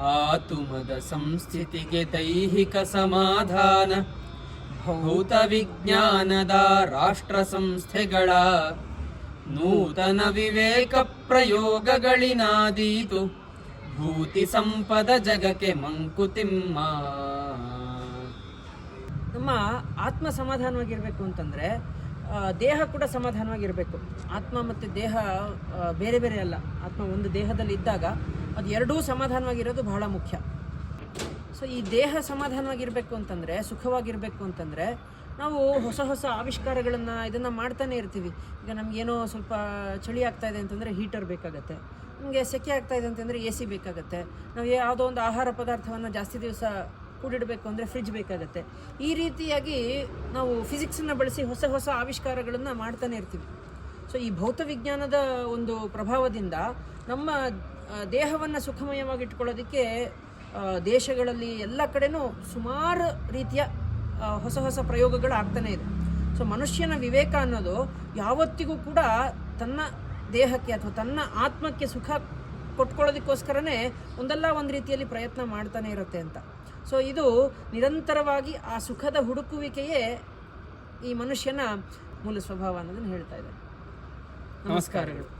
ಆತುಮದ ಸಂಸ್ಥಿತಿಗೆ ದೈಹಿಕ ಸಮಾಧಾನ, ಭೌತ ವಿಜ್ಞಾನದ ರಾಷ್ಟ್ರ ಸಂಸ್ಥೆಗಳ ನೂತನ ವಿವೇಕ ಪ್ರಯೋಗಗಳಿನಾದೀತು. ಭೂತಿ ಸಂಪದ ಜಗಕ್ಕೆ ಮಂಕುತಿಮ್ಮ ನಮ್ಮ ಆತ್ಮ ಸಮಾಧಾನವಾಗಿರ್ಬೇಕು ಅಂತಂದರೆ ದೇಹ ಕೂಡ ಸಮಾಧಾನವಾಗಿರಬೇಕು. ಆತ್ಮ ಮತ್ತು ದೇಹ ಬೇರೆ ಬೇರೆ ಅಲ್ಲ. ಆತ್ಮ ಒಂದು ದೇಹದಲ್ಲಿ ಇದ್ದಾಗ ಅದು ಎರಡೂ ಸಮಾಧಾನವಾಗಿರೋದು ಬಹಳ ಮುಖ್ಯ. ಸೊ ಈ ದೇಹ ಸಮಾಧಾನವಾಗಿರಬೇಕು ಅಂತಂದರೆ, ಸುಖವಾಗಿರಬೇಕು ಅಂತಂದರೆ, ನಾವು ಹೊಸ ಹೊಸ ಆವಿಷ್ಕಾರಗಳನ್ನು ಇದನ್ನು ಮಾಡ್ತಾನೆ ಇರ್ತೀವಿ. ಈಗ ನಮಗೇನೋ ಸ್ವಲ್ಪ ಚಳಿ ಆಗ್ತಾ ಇದೆ ಅಂತಂದರೆ ಹೀಟರ್ ಬೇಕಾಗತ್ತೆ. ನಮಗೆ ಸೆಕೆ ಆಗ್ತಾ ಇದೆ ಅಂತಂದರೆ ಎ ಸಿ ಬೇಕಾಗತ್ತೆ. ನಾವು ಯಾವುದೋ ಒಂದು ಆಹಾರ ಪದಾರ್ಥವನ್ನು ಜಾಸ್ತಿ ದಿವಸ ಕೂಡಿಡಬೇಕು ಅಂದರೆ ಫ್ರಿಜ್ ಬೇಕಾಗುತ್ತೆ. ಈ ರೀತಿಯಾಗಿ ನಾವು ಫಿಸಿಕ್ಸನ್ನು ಬಳಸಿ ಹೊಸ ಹೊಸ ಆವಿಷ್ಕಾರಗಳನ್ನು ಮಾಡ್ತಾನೆ ಇರ್ತೀವಿ. ಸೊ ಈ ಭೌತ ವಿಜ್ಞಾನದ ಒಂದು ಪ್ರಭಾವದಿಂದ ನಮ್ಮ ದೇಹವನ್ನು ಸುಖಮಯವಾಗಿಟ್ಕೊಳ್ಳೋದಕ್ಕೆ ದೇಶಗಳಲ್ಲಿ ಎಲ್ಲ ಕಡೆನೂ ಸುಮಾರು ರೀತಿಯ ಹೊಸ ಹೊಸ ಪ್ರಯೋಗಗಳು ಆಗ್ತಾನೆ ಇದೆ. ಸೊ ಮನುಷ್ಯನ ವಿವೇಕ ಅನ್ನೋದು ಯಾವತ್ತಿಗೂ ಕೂಡ ತನ್ನ ದೇಹಕ್ಕೆ ಅಥವಾ ತನ್ನ ಆತ್ಮಕ್ಕೆ ಸುಖ ಕೊಟ್ಕೊಳ್ಳೋದಕ್ಕೋಸ್ಕರನೇ ಒಂದಲ್ಲ ಒಂದು ರೀತಿಯಲ್ಲಿ ಪ್ರಯತ್ನ ಮಾಡ್ತಾನೆ ಇರುತ್ತೆ ಅಂತ. ಸೊ ಇದು ನಿರಂತರವಾಗಿ ಆ ಸುಖದ ಹುಡುಕುವಿಕೆಯೇ ಈ ಮನುಷ್ಯನ ಮೂಲ ಸ್ವಭಾವ ಅನ್ನೋದನ್ನು ಹೇಳ್ತಾ ಇದೆ ನಮಸ್ಕಾರಗಳು.